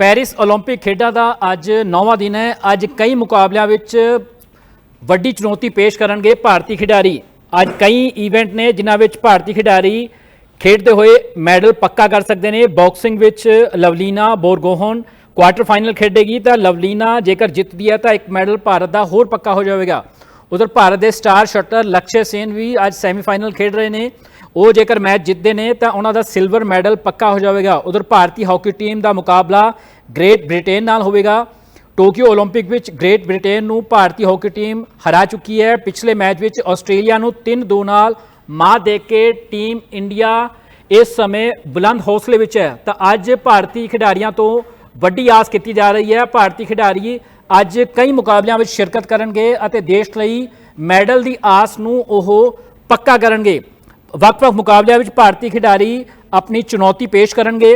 Paris 올림픽 ਖੇਡਾਂ ਦਾ ਅੱਜ 9ਵਾਂ ਦਿਨ ਹੈ ਅੱਜ ਕਈ ਮੁਕਾਬਲਿਆਂ ਵਿੱਚ ਵੱਡੀ ਚੁਣੌਤੀ ਪੇਸ਼ ਕਰਨਗੇ ਭਾਰਤੀ ਖਿਡਾਰੀ ਅੱਜ ਕਈ ਇਵੈਂਟ ਨੇ ਜਿਨ੍ਹਾਂ ਵਿੱਚ ਭਾਰਤੀ ਖਿਡਾਰੀ ਖੇਡਦੇ ਹੋਏ ਮੈਡਲ ਪੱਕਾ ਕਰ ਸਕਦੇ ਨੇ ਬਾਕਸਿੰਗ ਵਿੱਚ ਲਵਲੀਨਾ ਬੋਰਗੋਹਨ ਕੁਆਟਰ ਫਾਈਨਲ ਖੇਡੇਗੀ ਤਾਂ ਲਵਲੀਨਾ ਜੇਕਰ ਜਿੱਤਦੀ ਹੈ ਤਾਂ ਇੱਕ ਮੈਡਲ ਭਾਰਤ ਦਾ ਹੋਰ ਪੱਕਾ ਹੋ ਜਾਵੇਗਾ ਉਧਰ ਭਾਰਤ ਦੇ ਸਟਾਰ ਸ਼ਟਰ ਲਕਸ਼ਯ ਸੇਨ ਵੀ ਅੱਜ ਸੈਮੀਫਾਈਨਲ ਖੇਡ ਰਹੇ ਨੇ ਉਹ ਜੇਕਰ ਮੈਚ ਜਿੱਤਦੇ ਨੇ ਤਾਂ ਉਹਨਾਂ ਦਾ ਸਿਲਵਰ ਮੈਡਲ ਪੱਕਾ ਹੋ ਜਾਵੇਗਾ ਉਧਰ ਭਾਰਤੀ ਹਾਕੀ ਟੀਮ ਦਾ ਮੁਕਾਬਲਾ ਗ੍ਰੇਟ ਬ੍ਰਿਟੇਨ ਨਾਲ ਹੋਵੇਗਾ ਟੋਕੀਓ 올림픽 ਵਿੱਚ ਗ੍ਰੇਟ ਬ੍ਰਿਟੇਨ ਨੂੰ ਭਾਰਤੀ ਹਾਕੀ ਟੀਮ ਹਰਾ ਚੁੱਕੀ ਹੈ ਪਿਛਲੇ ਮੈਚ ਵਿੱਚ ਆਸਟ੍ਰੇਲੀਆ ਨੂੰ 3-2 ਨਾਲ ਮਾਤ ਦੇ ਕੇ ਟੀਮ ਇੰਡੀਆ ਇਸ ਸਮੇਂ ਬੁਲੰਦ ਹੌਸਲੇ ਵਿੱਚ ਹੈ ਤਾਂ ਅੱਜ ਭਾਰਤੀ ਖਿਡਾਰੀਆਂ ਤੋਂ ਵੱਡੀ ਆਸ ਕੀਤੀ ਜਾ ਰਹੀ ਹੈ ਭਾਰਤੀ ਖਿਡਾਰੀ ਅੱਜ ਕਈ ਮੁਕਾਬਲਿਆਂ ਵਿੱਚ ਸ਼ਿਰਕਤ ਕਰਨਗੇ ਅਤੇ ਦੇਸ਼ ਲਈ ਮੈਡਲ ਦੀ ਆਸ ਨੂੰ ਉਹ ਪੱਕਾ ਕਰਨਗੇ ਵੱਖ-ਵੱਖ ਮੁਕਾਬਲਿਆਂ ਵਿੱਚ ਭਾਰਤੀ ਖਿਡਾਰੀ ਆਪਣੀ ਚੁਣੌਤੀ ਪੇਸ਼ ਕਰਨਗੇ।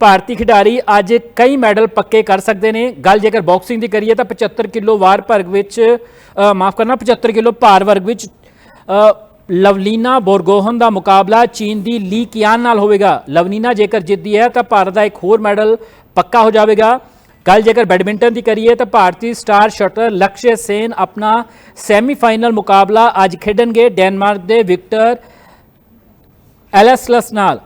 ਭਾਰਤੀ ਖਿਡਾਰੀ ਅੱਜ ਕਈ ਮੈਡਲ ਪੱਕੇ ਕਰ ਸਕਦੇ ਨੇ। ਗੱਲ ਜੇਕਰ ਬਾਕਸਿੰਗ ਦੀ ਕਰੀਏ ਤਾਂ 75 ਕਿਲੋ ਵਾਰ ਵਰਗ ਵਿੱਚ ਮਾਫ ਕਰਨਾ 75 ਕਿਲੋ ਭਾਰ ਵਰਗ ਵਿੱਚ ਲਵਲੀਨਾ ਬੋਰਗੋਹਨ ਦਾ ਮੁਕਾਬਲਾ ਚੀਨ ਦੀ ਲੀ ਕਿਆਨ ਨਾਲ ਹੋਵੇਗਾ। ਲਵਲੀਨਾ ਜੇਕਰ ਜਿੱਤਦੀ ਹੈ ਤਾਂ ਭਾਰਤ ਦਾ ਇੱਕ ਹੋਰ ਮੈਡਲ ਪੱਕਾ ਹੋ ਜਾਵੇਗਾ। ਕੱਲ ਜੇਕਰ ਬੈਡਮਿੰਟਨ ਦੀ ਕਰੀਏ ਤਾਂ ਭਾਰਤੀ ਸਟਾਰ ਸ਼ਟਰ ਲਕਸ਼ਯ ਸੇਨ ਆਪਣਾ ਸੈਮੀਫਾਈਨਲ ਮੁਕਾਬਲਾ ਅੱਜ ਖੇਡਣਗੇ। ਡੈਨਮਾਰਕ ਦੇ ਵਿਕਟਰ ਐਲਐਸਲਸ ਨਾਲ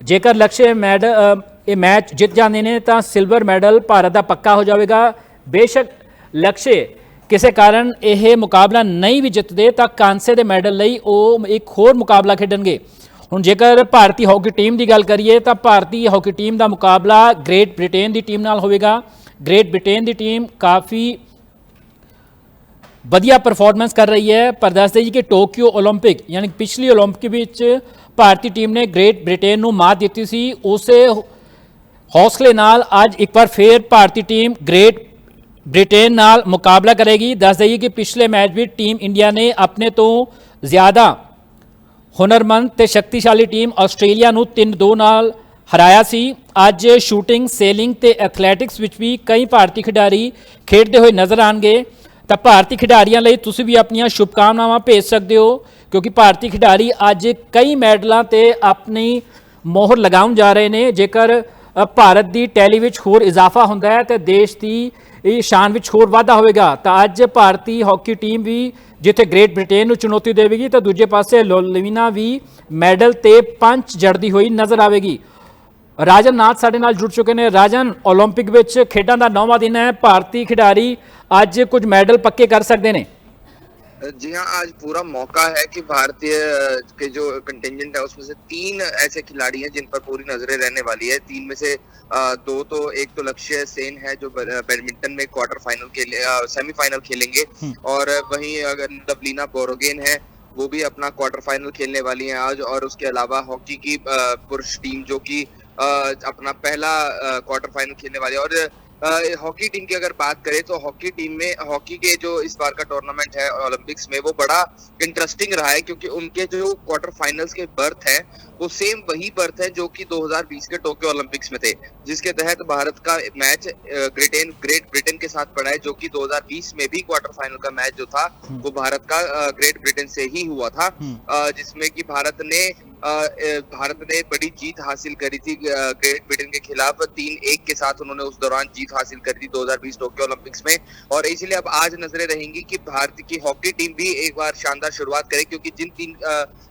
ਜੇਕਰ ਲਕਸ਼ਯ ਮੈਡ ਅ, ਇਹ ਮੈਚ ਜਿੱਤ ਜਾਂਦੇ ਨੇ ਤਾਂ ਸਿਲਵਰ ਮੈਡਲ ਭਾਰਤ ਦਾ ਪੱਕਾ ਹੋ ਜਾਵੇਗਾ ਬੇਸ਼ੱਕ ਲਕਸ਼ਯ ਕਿਸੇ ਕਾਰਨ ਇਹ ਮੁਕਾਬਲਾ ਨਹੀਂ ਵੀ ਜਿੱਤਦੇ ਤਾਂ ਕਾਂਸੇ ਦੇ ਮੈਡਲ ਲਈ ਉਹ ਇੱਕ ਹੋਰ ਮੁਕਾਬਲਾ ਖੇਡਣਗੇ ਹੁਣ ਜੇਕਰ ਭਾਰਤੀ ਹਾਕੀ ਟੀਮ ਦੀ ਗੱਲ ਕਰੀਏ ਤਾਂ ਭਾਰਤੀ ਹਾਕੀ ਟੀਮ ਦਾ ਮੁਕਾਬਲਾ ਗ੍ਰੇਟ ਬ੍ਰਿਟੇਨ ਦੀ ਟੀਮ ਨਾਲ ਹੋਵੇਗਾ ਗ੍ਰੇਟ ਬ੍ਰਿਟੇਨ ਦੀ ਟੀਮ ਕਾਫੀ ਵਧੀਆ ਪਰਫਾਰਮੈਂਸ ਕਰ ਰਹੀ ਹੈ ਪਰ ਦੱਸਦੇ ਜੀ ਕਿ ਟੋਕੀਓ 올림픽 ਯਾਨੀ ਕਿ ਪਿਛਲੀ 올림픽 ਵਿੱਚ ਭਾਰਤੀ ਟੀਮ ਨੇ ਗ੍ਰੇਟ ਬ੍ਰਿਟੇਨ ਨੂੰ ਮਾਤ ਦਿੱਤੀ ਸੀ। ਉਸੇ ਹੌਸਲੇ ਨਾਲ ਅੱਜ ਇੱਕ ਵਾਰ ਫੇਰ ਭਾਰਤੀ ਟੀਮ ਗ੍ਰੇਟ ਬ੍ਰਿਟੇਨ ਨਾਲ ਮੁਕਾਬਲਾ ਕਰੇਗੀ। ਦੱਸ ਦਈਏ ਕਿ ਪਿਛਲੇ ਮੈਚ ਵਿੱਚ ਟੀਮ ਇੰਡੀਆ ਨੇ ਆਪਣੇ ਤੋਂ ਜ਼ਿਆਦਾ ਹੁਨਰਮੰਦ ਤੇ ਸ਼ਕਤੀਸ਼ਾਲੀ ਟੀਮ ਆਸਟ੍ਰੇਲੀਆ ਨੂੰ 3-2 ਨਾਲ ਹਰਾਇਆ ਸੀ। ਅੱਜ ਸ਼ੂਟਿੰਗ, ਸੇਲਿੰਗ ਤੇ ਐਥਲੈਟਿਕਸ ਵਿੱਚ ਵੀ ਕਈ ਭਾਰਤੀ ਖਿਡਾਰੀ ਖੇਡਦੇ ਹੋਏ ਨਜ਼ਰ ਆਣਗੇ ਤਾਂ ਭਾਰਤੀ ਖਿਡਾਰੀਆਂ ਲਈ ਤੁਸੀਂ ਵੀ ਆਪਣੀਆਂ ਸ਼ੁਭਕਾਮਨਾਵਾਂ ਭੇਜ ਸਕਦੇ ਹੋ। ਕਿਉਂਕਿ ਭਾਰਤੀ ਖਿਡਾਰੀ ਅੱਜ ਕਈ ਮੈਡਲਾਂ ਤੇ ਆਪਣੀ ਮੋਹਰ ਲਗਾਉਣ ਜਾ ਰਹੇ ਨੇ ਜੇਕਰ ਅ, ਭਾਰਤ ਦੀ ਟੈਲੀ ਵਿੱਚ ਹੋਰ ਇਜ਼ਾਫਾ ਹੁੰਦਾ ਹੈ ਤੇ ਦੇਸ਼ ਦੀ ਇਹ ਸ਼ਾਨ ਵਿੱਚ ਹੋਰ ਵਾਧਾ ਹੋਵੇਗਾ ਤਾਂ ਅੱਜ ਭਾਰਤੀ ਹਾਕੀ ਟੀਮ ਵੀ ਜਿੱਥੇ ਗ੍ਰੇਟ ਬ੍ਰਿਟੇਨ ਨੂੰ ਚੁਣੌਤੀ ਦੇਵੇਗੀ ਤਾਂ ਦੂਜੇ ਪਾਸੇ ਲੋਲੀਨਾ ਵੀ ਮੈਡਲ ਤੇ ਪੰਚ ਜੜਦੀ ਹੋਈ ਨਜ਼ਰ ਆਵੇਗੀ ਰਾਜਨ ਨਾਥ ਸਾਡੇ ਨਾਲ ਜੁੜ ਚੁੱਕੇ ਨੇ ਰਾਜਨ 올림픽 ਵਿੱਚ ਖੇਡਾਂ ਦਾ ਨੌਵਾਂ ਦਿਨ ਹੈ ਭਾਰਤੀ ਖਿਡਾਰੀ ਅੱਜ ਕੁਝ ਮੈਡਲ ਪੱਕੇ ਕਰ ਸਕਦੇ ਨੇ जी हाँ आज पूरा मौका है कि भारतीय के जो कंटेंजेंट है उसमें से तीन ऐसे खिलाड़ी हैं जिन पर पूरी नज़रें रहने वाली है। तीन में से दो तो एक तो लक्ष्य सेन है जो बैडमिंटन में क्वार्टर फाइनल के सेमीफाइनल खेलेंगे। और वहीं अगर लवलीना बोरोगेन है वो भी अपना क्वार्टर फाइनल खेलने वाली हैं आज। और उसके अलावा हॉकी की पुरुष टीम जो कि अपना पहला क्वार्टर फाइनल खेलने वाली है। और हॉकी टीम की अगर बात करें तो हॉकी टीम में हॉकी के जो इस बार का टूर्नामेंट है ओलंपिक्स में वो बड़ा इंटरेस्टिंग रहा है क्योंकि उनके जो क्वार्टर फाइनल्स के बर्थ हैं वो सेम वही बर्थ है जो कि 2020 के टोक्यो ओलंपिक्स में थे जिसके तहत भारत का मैच ब्रिटेन ग्रेट ब्रिटेन के साथ पड़ा है जो कि 2020 में भी क्वार्टर फाइनल का मैच जो था वो भारत का ग्रेट ब्रिटेन से ही हुआ था अ, जिसमें कि भारत ने भारत ने बड़ी जीत हासिल करी थी ग्रेट ब्रिटेन के खिलाफ। तीन एक के साथ उन्होंने उस दौरान जीत हासिल करी थी 2020 टोक्यो ओलंपिक्स में। और इसलिए अब आज नज़रें रहेंगी कि भारत की हॉकी टीम भी एक बार शानदार शुरुआत करे, क्योंकि जिन तीन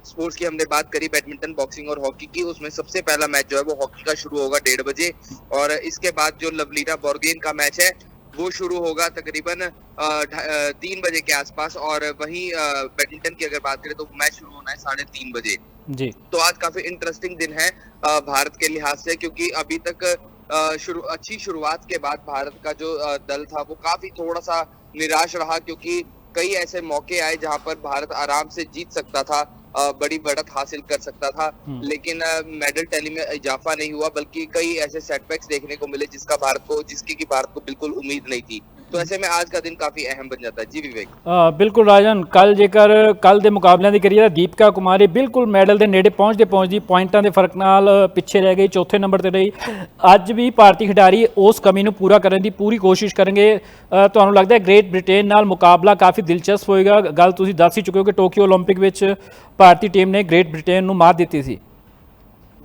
स्पोर्ट्स की हमने बात करी, बैडमिंटन, बॉक्सिंग और हॉकी की, उसमें सबसे पहला मैच जो है वो हॉकी का शुरू होगा डेढ़ बजे। और इसके बाद जो लवलीना बोर्गेन का मैच है, वो शुरू होगा तकरीबन तीन बजे के आसपास। और वहीं बैडमिंटन की अगर बात करें तो मैच शुरू होना है साढ़े तीन बजे। ਜੀ तो आज काफ़ी इंटरेस्टिंग दिन है भारत के लिहाज से क्योंकि अभी तक शुरू अच्छी शुरुआत के बाद भारत का जो दल था वो काफ़ी थोड़ा सा निराश रहा क्योंकि कई ऐसे मौके आए जहाँ पर भारत आराम से जीत सकता था बड़ी बढ़त हासिल कर सकता था लेकिन मेडल टैली में इजाफा नहीं हुआ बल्कि कई ऐसे सेटबैक्स देखने को मिले जिसका भारत को जिसकी की भारत को बिल्कुल उम्मीद नहीं थी। तो ऐसे में आज का दिन काफी अहम बन जाता है जी विवेक ਅ, ਬਿਲਕੁਲ ਰਾਜਨ ਕੱਲ ਜੇਕਰ ਕੱਲ ਦੇ ਮੁਕਾਬਲਿਆਂ ਦੀ ਕਰੀਏ ਤਾਂ ਦੀਪਕਾ ਕੁਮਾਰੀ ਬਿਲਕੁਲ ਮੈਡਲ ਦੇ ਨੇੜੇ ਪਹੁੰਚਦੇ ਪਹੁੰਚਦੀ ਪੁਆਇੰਟਾਂ ਦੇ ਫਰਕ ਨਾਲ ਪਿੱਛੇ ਰਹਿ ਗਈ ਚੌਥੇ ਨੰਬਰ ਤੇ ਰਹੀ ਅੱਜ ਵੀ ਭਾਰਤੀ ਖਿਡਾਰੀ ਉਸ ਕਮੀ ਨੂੰ ਪੂਰਾ ਕਰਨ ਦੀ ਪੂਰੀ ਕੋਸ਼ਿਸ਼ ਕਰਨਗੇ ਅ, ਤੁਹਾਨੂੰ ਲੱਗਦਾ ਹੈ ਗ੍ਰੇਟ ਬ੍ਰਿਟੇਨ ਨਾਲ ਮੁਕਾਬਲਾ ਕਾਫੀ ਦਿਲਚਸਪ ਹੋਏਗਾ ਗੱਲ ਤੁਸੀਂ ਦੱਸ ਹੀ ਚੁੱਕੇ ਹੋ ਕਿ ਟੋਕੀਓ 올림픽 ਵਿੱਚ ਭਾਰਤੀ ਟੀਮ ਨੇ ਗ੍ਰੇਟ ਬ੍ਰਿਟੇਨ ਨੂੰ ਮਾਤ ਦਿੱਤੀ ਸੀ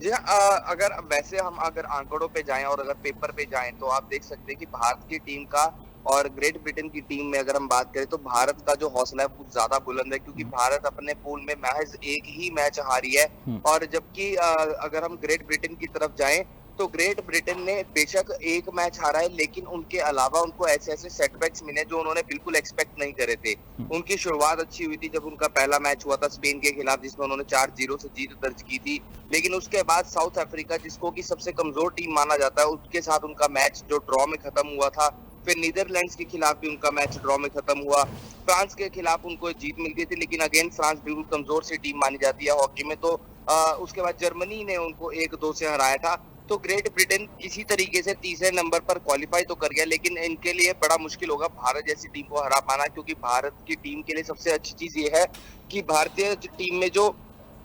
जी हाँ, अ, अगर वैसे हम अगर आंकड़ों पे जाएं और अगर पेपर पे जाएं तो आप देख सकते हैं कि भारत की टीम का और ग्रेट ब्रिटेन की टीम में अगर हम बात करें तो भारत का जो हौसला है वो ज़्यादा बुलंद है क्योंकि भारत अपने पूल में महज एक ही मैच हारी है। हम्म। और जबकि अगर हम ग्रेट ब्रिटेन की तरफ़ जाएँ तो ग्रेट ब्रिटेन ने बेशक एक मैच हारा है लेकिन उनके अलावा उनको ऐसे ऐसे सेटबैक्स मिले जो उन्होंने बिल्कुल एक्सपेक्ट नहीं करे थे। उनकी शुरुआत अच्छी हुई थी जब उनका पहला मैच हुआ था स्पेन के खिलाफ जिसमें उन्होंने चार ज़ीरो से जीत दर्ज की थी। लेकिन उसके बाद साउथ अफ्रीका जिसको की सबसे कमज़ोर टीम माना जाता है उसके साथ उनका मैच जो ड्रॉ में खत्म हुआ था फिर नीदरलैंड्स के खिलाफ भी उनका मैच ड्रॉ में खत्म हुआ। फ्रांस के खिलाफ उनको जीत मिल गई थी लेकिन अगेन फ्रांस बिल्कुल कमज़ोर सी टीम मानी जाती है हॉकी में। तो अ, उसके बाद जर्मनी ने उनको एक दो से हराया था। तो ग्रेट ब्रिटेन किसी तरीके से तीसरे नंबर पर क्वालिफाई तो कर गया लेकिन इनके लिए बड़ा मुश्किल होगा भारत जैसी टीम को हरा पाना क्योंकि भारत की टीम के लिए सबसे अच्छी चीज़ ये है कि भारतीय टीम में जो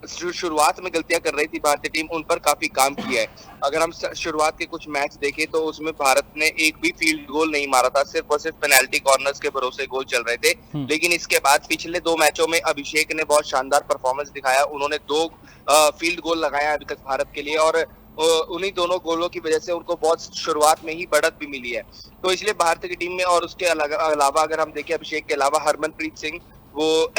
शु- शुरुआत में गलतियाँ कर रही थी भारतीय टीम उन पर काफ़ी काम किया है। अगर हम शुरुआत के कुछ मैच देखें तो उसमें भारत ने एक भी फ़ील्ड गोल नहीं मारा था सिर्फ़ और सिर्फ़ पेनाल्टी कॉर्नर्स के भरोसे गोल चल रहे थे। हम्म। लेकिन इसके बाद पिछले दो मैचों में अभिषेक ने बहुत शानदार परफॉर्मेंस दिखाया। उन्होंने दो फ़ील्ड गोल लगाया अभी तक भारत के लिए और उन्हीं दोनों गोलों की वजह से उनको बहुत शुरुआत में ही बढ़त भी मिली है। तो इसलिए भारत की टीम में और उसके अलावा अगर हम देखें अभिषेक के अलावा हरमनप्रीत सिंह वो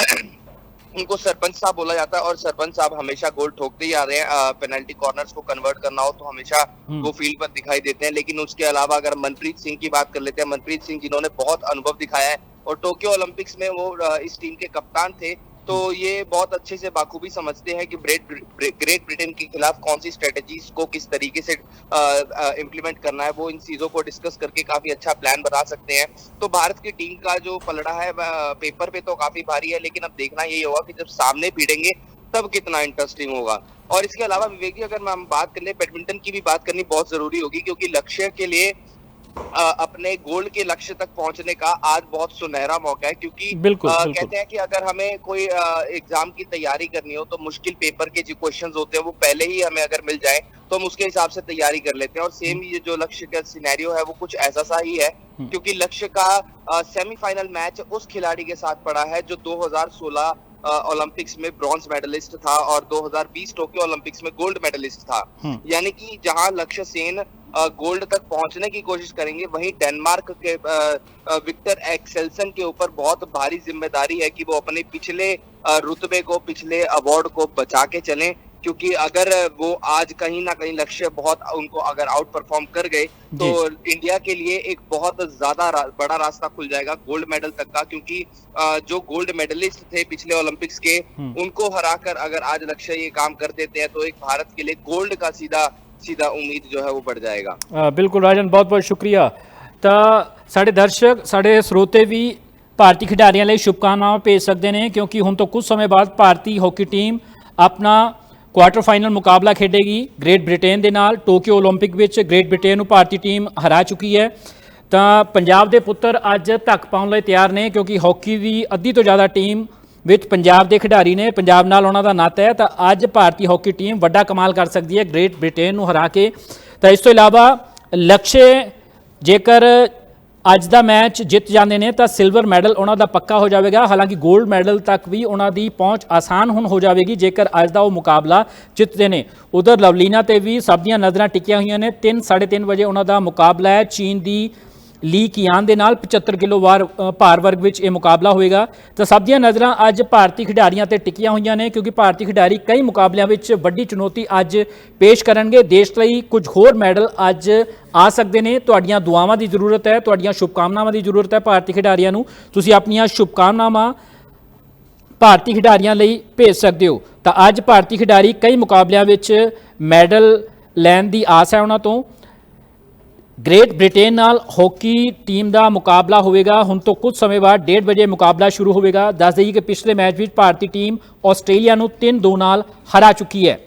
उनको सरपंच साहब बोला जाता है और सरपंच साहब हमेशा गोल ठोकते ही आ रहे हैं पेनल्टी कॉर्नर्स को कन्वर्ट करना हो तो हमेशा हम्म। वो फ़ील्ड पर दिखाई देते हैं लेकिन उसके अलावा अगर मनप्रीत सिंह की बात कर लेते हैं मनप्रीत सिंह जिन्होंने बहुत अनुभव दिखाया है और टोक्यो ओलंपिक्स में वो इस टीम के कप्तान थे तो ये बहुत अच्छे से बाखूबी समझते हैं कि ग्रेट ग्रेट ब्रिटेन के खिलाफ कौन सी स्ट्रेटेजीज को किस तरीके से इम्प्लीमेंट करना है, वो इन चीज़ों को डिस्कस करके काफ़ी अच्छा प्लान बना सकते हैं। तो भारत की टीम का जो पलड़ा है पेपर पे तो काफ़ी भारी है, लेकिन अब देखना यही होगा कि जब सामने भिड़ेंगे, तब कितना इंटरेस्टिंग होगा। और इसके अलावा विवेकी अगर हम बात कर ले बैडमिंटन की भी बात करनी बहुत ज़रूरी होगी, क्योंकि लक्ष्य के लिए अपने गोल के लक्ष्य तक पहुँचने का आज बहुत सुनहरा मौका है क्योंकि बिल्कुल, अ, बिल्कुल। कहते हैं कि अगर हमें कोई एग्ज़ाम की तैयारी करनी हो तो मुश्किल पेपर के जो क्वेश्चंस होते हैं वो पहले ही हमें अगर मिल जाए तो हम उसके हिसाब से तैयारी कर लेते हैं और सेम ये जो लक्ष्य का सिनेरियो है वो कुछ ऐसा सा ही है हम्म। क्योंकि लक्ष्य का सेमीफाइनल मैच उस खिलाड़ी के साथ पड़ा है जो 2016 अ, ओलंपिक्स में ब्रॉन्ज मेडलिस्ट था और 2020 टोक्यो ओलंपिक्स में गोल्ड मेडलिस्ट था हम्म। यानी कि जहाँ लक्ष्य सेन गोल्ड तक पहुँचने की कोशिश करेंगे वहीं डेनमार्क के विक्टर एक्सेल्सन के ऊपर बहुत भारी ज़िम्मेदारी है कि वो अपने पिछले रुतबे को पिछले अवार्ड को बचा के चलें क्योंकि अगर वो आज कहीं ना कहीं लक्ष्य बहुत उनको अगर आउट परफॉर्म कर गए तो इंडिया के लिए एक बहुत ज़्यादा रा, बड़ा रास्ता खुल जाएगा गोल्ड मेडल तक का क्योंकि जो गोल्ड मेडलिस्ट थे पिछले ओलंपिक्स के हम्म। उनको हराकर अगर आज लक्ष्य ये काम कर देते हैं तो एक भारत के लिए गोल्ड का सीधा सीधा उम्मीद जो है वो बढ़ जाएगा ਅ, ਬਿਲਕੁਲ ਰਾਜਨ ਬਹੁਤ ਬਹੁਤ ਸ਼ੁਕਰੀਆ ਤਾਂ ਸਾਡੇ ਦਰਸ਼ਕ ਸਾਡੇ ਸਰੋਤੇ ਵੀ ਭਾਰਤੀ ਖਿਡਾਰੀਆਂ ਲਈ ਸ਼ੁਭਕਾਮਨਾਵਾਂ ਭੇਜ ਸਕਦੇ ਨੇ ਕਿਉਂਕਿ ਹੁਣ ਤੋਂ ਕੁਝ ਸਮੇਂ ਬਾਅਦ ਭਾਰਤੀ ਹਾਕੀ ਟੀਮ ਆਪਣਾ ਕੁਆਟਰ ਫਾਈਨਲ ਮੁਕਾਬਲਾ ਖੇਡੇਗੀ ਗ੍ਰੇਟ ਬ੍ਰਿਟੇਨ ਦੇ ਨਾਲ ਟੋਕੀਓ 올림픽 ਵਿੱਚ ਗ੍ਰੇਟ ਬ੍ਰਿਟੇਨ ਨੂੰ ਭਾਰਤੀ ਟੀਮ ਹਰਾ ਚੁੱਕੀ ਹੈ ਤਾਂ ਪੰਜਾਬ ਦੇ ਪੁੱਤਰ ਅੱਜ ਧੱਕ ਪਾਉਣ ਲਈ ਤਿਆਰ ਨੇ ਕਿਉਂਕਿ ਹਾਕੀ ਦੀ ਅੱਧੀ ਤੋਂ ਜ਼ਿਆਦਾ ਟੀਮ ਵਿੱਚ ਪੰਜਾਬ ਦੇ ਖਿਡਾਰੀ ਨੇ, ਪੰਜਾਬ ਨਾਲ ਉਹਨਾਂ ਦਾ ਨਾਤਾ ਹੈ, ਤਾਂ ਅੱਜ ਭਾਰਤੀ ਹਾਕੀ ਟੀਮ ਵੱਡਾ ਕਮਾਲ ਕਰ ਸਕਦੀ ਹੈ ਗ੍ਰੇਟ ਬ੍ਰਿਟੇਨ ਨੂੰ ਹਰਾ ਕੇ। ਤਾਂ ਇਸ ਤੋਂ ਇਲਾਵਾ ਲਕਸ਼ੇ, ਜੇਕਰ ਅੱਜ ਦਾ ਮੈਚ ਜਿੱਤ ਜਾਂਦੇ ਨੇ, ਤਾਂ ਸਿਲਵਰ ਮੈਡਲ ਉਹਨਾਂ ਦਾ ਪੱਕਾ ਹੋ ਜਾਵੇਗਾ। ਹਾਲਾਂਕਿ 골ਡ ਮੈਡਲ ਤੱਕ ਵੀ ਉਹਨਾਂ ਦੀ ਪਹੁੰਚ ਆਸਾਨ ਹੁਣ ਹੋ ਜਾਵੇਗੀ, ਜੇਕਰ ਅੱਜ ਦਾ ਉਹ ਮੁਕਾਬਲਾ ਜਿੱਤਦੇ ਨੇ। ਉਧਰ ਲਵਲੀਨਾ ਤੇ ਵੀ ਸਭ ਦੀਆਂ ਨਜ਼ਰਾਂ ਟਿਕੀਆਂ ਹੋਈਆਂ ਨੇ। 3 3:30 ਵਜੇ ਉਹਨਾਂ ਦਾ ਮੁਕਾਬਲਾ ਹੈ। ਚੀਨ ਦੀ ਲੀ ਕੀਆਨ ਦੇ ਨਾਲ 75 ਕਿਲੋ ਵਾਰ ਭਾਰ ਵਰਗ ਵਿੱਚ ਇਹ ਮੁਕਾਬਲਾ ਹੋਏਗਾ। ਤਾਂ ਸਭ ਦੀਆਂ ਨਜ਼ਰਾਂ ਅੱਜ ਭਾਰਤੀ ਖਿਡਾਰੀਆਂ ਤੇ ਟਿਕੀਆਂ ਹੋਈਆਂ ਨੇ, ਕਿਉਂਕਿ ਭਾਰਤੀ ਖਿਡਾਰੀ ਕਈ ਮੁਕਾਬਲਿਆਂ ਵਿੱਚ ਵੱਡੀ ਚੁਣੌਤੀ ਅੱਜ ਪੇਸ਼ ਕਰਨਗੇ। ਦੇਸ਼ ਲਈ ਕੁਝ ਹੋਰ ਮੈਡਲ ਅੱਜ ਆ ਸਕਦੇ ਨੇ। ਤੁਹਾਡੀਆਂ ਦੁਆਵਾਂ ਦੀ ਜ਼ਰੂਰਤ ਹੈ, ਤੁਹਾਡੀਆਂ ਸ਼ੁਭਕਾਮਨਾਵਾਂ ਦੀ ਜ਼ਰੂਰਤ ਹੈ ਭਾਰਤੀ ਖਿਡਾਰੀਆਂ ਨੂੰ। ਤੁਸੀਂ ਆਪਣੀਆਂ ਸ਼ੁਭਕਾਮਨਾਵਾਂ ਭਾਰਤੀ ਖਿਡਾਰੀਆਂ ਲਈ ਭੇਜ ਸਕਦੇ ਹੋ। ਤਾਂ ਅੱਜ ਭਾਰਤੀ ਖਿਡਾਰੀ ਕਈ ਮੁਕਾਬਲਿਆਂ ਵਿੱਚ ਮੈਡਲ ਲੈਣ ਦੀ ਆਸ ਹੈ ਉਹਨਾਂ ਤੋਂ। ਗ੍ਰੇਟ ਬ੍ਰਿਟੇਨ ਨਾਲ ਹਾਕੀ ਟੀਮ ਦਾ ਮੁਕਾਬਲਾ ਹੋਵੇਗਾ। ਹੁਣ ਤੋਂ ਕੁਝ ਸਮੇਂ ਬਾਅਦ 1:30 ਵਜੇ ਮੁਕਾਬਲਾ ਸ਼ੁਰੂ ਹੋਵੇਗਾ। ਦੱਸ ਦਈਏ ਕਿ ਪਿਛਲੇ ਮੈਚ ਵਿੱਚ ਭਾਰਤੀ ਟੀਮ ਆਸਟ੍ਰੇਲੀਆ ਨੂੰ 3-2 ਨਾਲ ਹਰਾ ਚੁੱਕੀ ਹੈ।